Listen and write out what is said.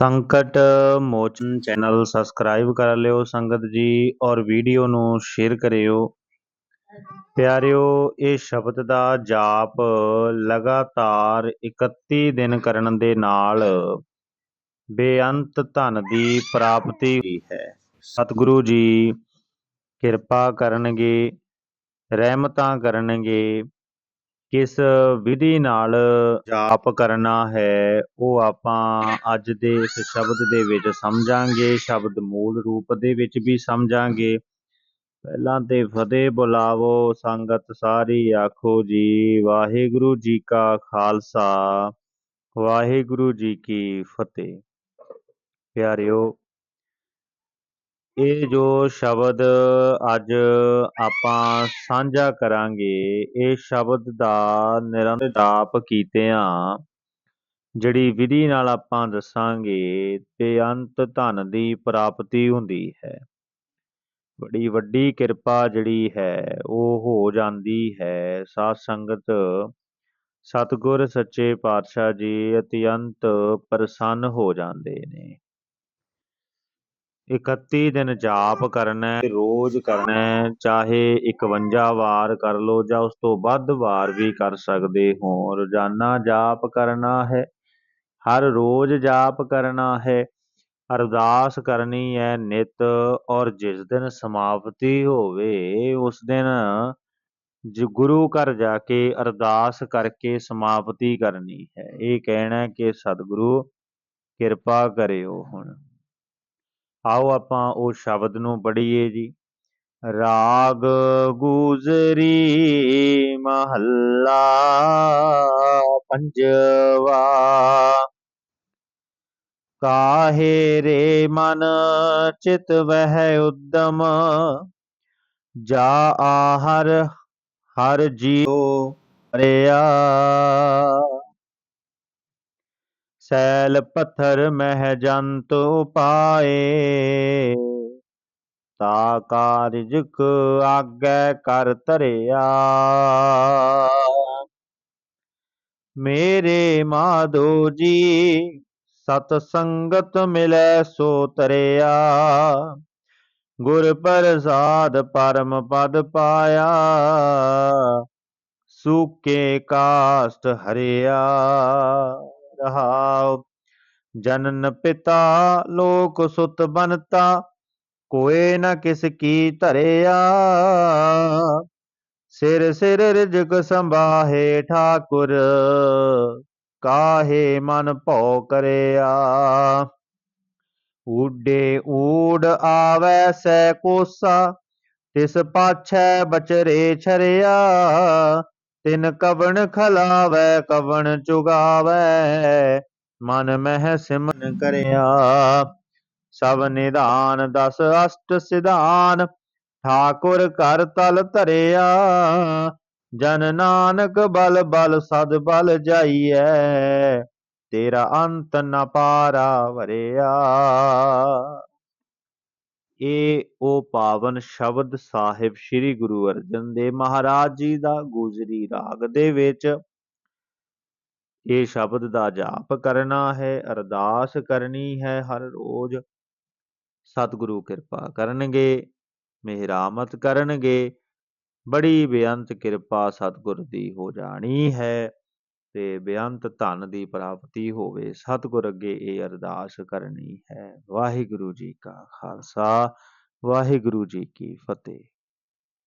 ਸੰਕਟ ਮੋਚਨ channel subscribe ਕਰ ਲਿਓ ਸੰਗਤ ਜੀ ਔਰ ਵੀਡੀਓ ਨੂੰ ਸ਼ੇਅਰ ਕਰਿਓ। ਪਿਆਰਿਓ, ਇਹ ਸ਼ਬਦ ਦਾ ਜਾਪ ਲਗਾਤਾਰ 31 ਦਿਨ ਕਰਨ ਦੇ ਨਾਲ ਬੇਅੰਤ ਧਨ ਦੀ ਪ੍ਰਾਪਤੀ ਹੋਈ ਹੈ। ਸਤਿਗੁਰੂ ਜੀ ਕਿਰਪਾ ਕਰਨਗੇ, ਰਹਿਮਤਾਂ ਕਰਨਗੇ ਕਿਸ ਵਿਧੀ ਨਾਲ ਜਾਪ ਕਰਨਾ ਹੈ, ਉਹ ਆਪਾਂ ਅੱਜ ਦੇ ਇਸ ਸ਼ਬਦ ਦੇ ਵਿੱਚ ਸਮਝਾਂਗੇ, ਸ਼ਬਦ ਮੂਲ ਰੂਪ ਦੇ ਵਿੱਚ ਵੀ ਸਮਝਾਂਗੇ। ਪਹਿਲਾਂ ਤੇ ਫਤਿਹ ਬੁਲਾਵੋ, ਸੰਗਤ ਸਾਰੀ ਆਖੋ ਜੀ, ਵਾਹਿਗੁਰੂ ਜੀ ਕਾ ਖਾਲਸਾ, ਵਾਹਿਗੁਰੂ ਜੀ ਕੀ ਫਤਿਹ। ਪਿਆਰਿਓ ਇਹ ਜੋ ਸ਼ਬਦ ਅੱਜ ਆਪਾਂ ਸਾਂਝਾ ਕਰਾਂਗੇ, ਇਹ ਸ਼ਬਦ ਦਾ ਨਿਰੰਤਰ ਜਾਪ ਕੀਤਿਆਂ, ਜਿਹੜੀ ਵਿਧੀ ਨਾਲ ਆਪਾਂ ਦੱਸਾਂਗੇ, ਤੇ ਅੰਤ ਧਨ ਦੀ ਪ੍ਰਾਪਤੀ ਹੁੰਦੀ ਹੈ। ਬੜੀ ਵੱਡੀ ਕਿਰਪਾ ਜਿਹੜੀ ਹੈ, ਉਹ ਹੋ ਜਾਂਦੀ ਹੈ। ਸਾਧ ਸੰਗਤ, ਸਤਗੁਰ ਸੱਚੇ ਪਾਤਸ਼ਾਹ ਜੀ ਅਤਿਅੰਤ ਪ੍ਰਸੰਨ ਹੋ ਜਾਂਦੇ ਨੇ। 31 ਦਿਨ ਜਾਪ ਕਰਨਾ ਹੈ ਰੋਜ਼ ਕਰਨਾ ਹੈ ਚਾਹੇ 51 ਵਾਰ ਕਰ ਲਓ ਜਾਂ ਉਸ ਤੋਂ ਵੱਧ ਵਾਰ ਵੀ ਕਰ ਸਕਦੇ ਹੋ ਰੋਜ਼ਾਨਾ ਜਾਪ ਕਰਨਾ ਹੈ, ਹਰ ਰੋਜ਼ ਜਾਪ ਕਰਨਾ ਹੈ, ਅਰਦਾਸ ਕਰਨੀ ਹੈ ਨਿਤ, ਔਰ ਜਿਸ ਦਿਨ ਸਮਾਪਤੀ ਹੋਵੇ, ਉਸ ਦਿਨ ਜੋ ਗੁਰੂ ਘਰ ਜਾ ਕੇ ਅਰਦਾਸ ਕਰਕੇ ਸਮਾਪਤੀ ਕਰਨੀ ਹੈ। ਇਹ ਕਹਿਣਾ ਕਿ ਸਤਿਗੁਰੂ ਕਿਰਪਾ ਕਰਿਓ ਹੁਣ। ਆਓ ਆਪਾਂ ਉਹ ਸ਼ਬਦ ਨੂੰ ਪੜ੍ਹੀਏ ਜੀ। ਰਾਗ ਗੁਜ਼ਰੀ ਮਹੱਲਾ ਪੰਜਵਾ। ਕਾਹੇ ਰੇ ਮਨ ਚਿਤ ਵਹਿ ਉਦਮ? ਜਾ ਆਹਰ ਹਰ ਜੀਉ ਰਿਆ सैल पत्थर मह जंत पाए ता आगे कर तरिया। मेरे माधो जी सतसंगत मिले सो तरिया। गुर प्रसाद परम पद पाया। सूके काष्ट हरिया। ਰਹਾਉ, ਜਨਨ ਪਿਤਾ ਲੋਕ ਸੁਤ ਬਨਤਾ, ਕੋਏ ਨ ਕਿਸ ਕੀ ਧਰਿਆ। ਸਿਰ ਸਿਰ ਰਿਜਕ ਸੰਭਾਹੇ ਠਾਕੁਰ, ਕਾਹੇ ਮਨ ਭਉ ਕਰਿਆ। ਊਡੇ ਊੜ ਆਵੈ ਸੈ ਕੋਸਾ, ਤਿਸ ਪਾਛੈ ਬਚਰੇ ਛਰਿਆ। ਤਿਨ ਕਵਣ ਖਲਾਵੈ, ਕਵਣ ਚੁਗਾਵੈ, ਮਨ ਮਹਿ ਸਿਮਨ ਕਰਿਆ। ਸਭ ਨਿਧਾਨ ਦਸ ਅਸ਼ਟ ਸਿਧਾਨ, ਠਾਕੁਰ ਕਰ ਤਲ ਧਰਿਆ। ਜਨ ਨਾਨਕ ਬਲ ਬਲ ਸਦ ਬਲ ਜਾਈਐ, ਤੇਰਾ ਅੰਤ ਨ ਪਾਰਾ ਵਰਿਆ। ਇਹ ਉਹ ਪਾਵਨ ਸ਼ਬਦ ਸਾਹਿਬ ਸ੍ਰੀ ਗੁਰੂ ਅਰਜਨ ਦੇਵ ਮਹਾਰਾਜ ਜੀ ਦਾ ਗੁਜਰੀ ਰਾਗ ਦੇ ਵਿੱਚ ਇਹ ਸ਼ਬਦ ਦਾ ਜਾਪ ਕਰਨਾ ਹੈ, ਅਰਦਾਸ ਕਰਨੀ ਹੈ ਹਰ ਰੋਜ਼। ਸਤਿਗੁਰੂ ਕਿਰਪਾ ਕਰਨਗੇ, ਮਿਹਰਾਮਤ ਕਰਨਗੇ। ਬੜੀ ਬੇਅੰਤ ਕਿਰਪਾ ਸਤਿਗੁਰ ਦੀ ਹੋ ਜਾਣੀ ਹੈ। ਤੇ ਬੇਅੰਤ ਧਨ ਦੀ ਪ੍ਰਾਪਤੀ ਹੋਵੇ, ਸਤਿਗੁਰ ਅੱਗੇ ਇਹ ਅਰਦਾਸ ਕਰਨੀ ਹੈ। ਵਾਹਿਗੁਰੂ ਜੀ ਕਾ ਖਾਲਸਾ, ਵਾਹਿਗੁਰੂ ਜੀ ਕੀ ਫਤਿਹ।